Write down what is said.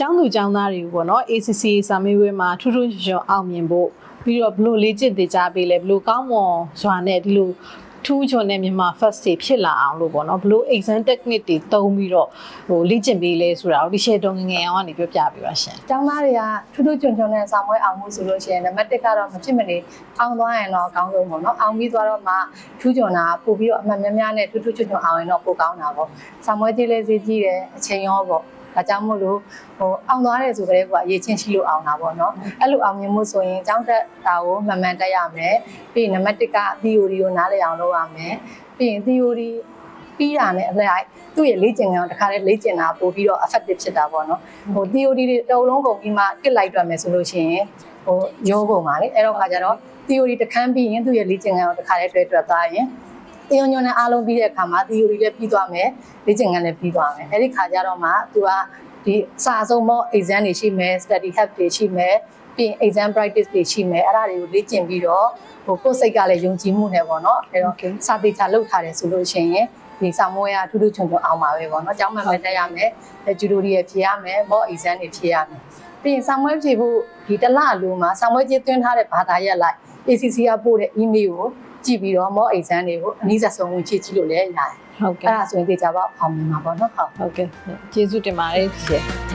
ကျောင်းသူကျောင်းသားတွေကိုပေါ့နော် ACC စာမေးပွဲမှာထူးထူးချွန်ချွန်အောင်မြင်ဖို့ပြီးတော့ဘလို့လေ့ကျင့်သင်ကြားပေးလဲဘလို့ကောင်းမွန်စွာနဲ့ဒီလိုထူးချွန်တဲ့မြန်မာ first day ဖြစ်လာအောင်လို့ပေါ့နော်ဘလို့ exam technique တွေသုံးပြီးတော့ဟိုလေ့ကျင့်ပေးလဲဆိုတာကိုဒီရှယ်တုံငယ်ငယ်အောင်ကနေပြောပြပေးပါရှင်ကျောင်းသားတွေကထူးထူးချွန်ချွန်နဲ့စာမွေးအောင်မှုဆိုလို့ရှိရင်နံပါတ်1ကတော့မဖြစ်မနေအောင်သွားရင်တော့အကောင်းဆုံးပေါ့နော်အောင်ပြီးသွားတော့မှထူးချွန်တာပို့ပြီးတော့အမှန်များများနဲ့ထူးထူးချွန်ချွန်အောင်ရင်တော့ပိုကောင်းတာပေါ့စာမွေးကြီးလေးစီးကြီးတယ်အချိန်ရောပေါ့ ဒါကြောင့်မို့လို့ဟိုအောင်သွားတယ်ဆိုကြတဲ့ကွာရေချင်းရှိလို့အောင်တာပေါ့နော်အဲ့လိုအောင်မြင်မှုဆိုရင်ကျောင်းတက်တာကိုမှန်မှန်တက်ရမယ်ပြီးရင်နံပါတ်1က theory ကိုနားလည်အောင်လုပ်ရမယ်ပြီးရင် theory ပြီးတာနဲ့အလိုက်သူ့ရဲ့လေ့ကျင့်ခန်းကိုတစ်ခါတည်းလေ့ကျင့်တာပို့ပြီးတော့ effective ဖြစ်တာပေါ့နော်ဟို theory တွေတုံလုံးကုန်ပြီးမှတစ်လိုက်တွက်မယ်ဆိုလို့ရှိရင်ဟိုရိုးကုန်ပါလေအဲ့တော့ခါကျတော့ theory တစ်ခန်းပြီးရင်သူ့ရဲ့လေ့ကျင့်ခန်းကိုတစ်ခါတည်းတွဲတွက်သွားရင် သင်ညွန်နဲ့အားလုံးပြီးတဲ့အခါမှာ theory လည်းပြီးသွားမယ်လေ့ကျင့်ခန်းလည်းပြီးသွားမယ်အဲ့ဒီခါကျတော့မှသူကဒီစာဆုံးမော exam တွေရှိမယ် study help တွေရှိမယ်ပြီးရင် exam practice တွေရှိမယ်အဲ့ဒါတွေကိုလေ့ကျင့်ပြီးတော့ဟိုကိုယ်စိတ်ကလည်းယုံကြည်မှုနဲ့ပေါ့နော်အဲ့တော့စာပေချလောက်ထားတယ်ဆိုလို့ရှိရင်ဒီစာမွေးရထူးထူးချွန်ချွန်အောင်ပါပဲပေါ့နော်။ကျောင်းမှန်မှန်တက်ရမယ်။ဂျူဒိုရီရဖြေရမယ်။မော့ exam တွေဖြေရမယ်။ပြီးရင်စာမွေးဖြေဖို့ဒီတစ်လအလိုမှာစာမွေးကြီးသွင်းထားတဲ့ဘာသာရပ်လိုက် ACC ကပို့တဲ့ email ကို ကြည့်ပြီးတော့မော့ exam တွေကိုအနည်းဆက်ဆုံးဝင်ဖြည့်ကြည့်လို့လည်းရတယ်ဟုတ်။ကဲ့အဲ့ဒါဆိုရင်တေချာပေါ့အောင်မြင်မှာပေါ့နော်။ဟုတ်ဟုတ်ကဲ့ကျေးဇူးတင်ပါတယ်ရှင်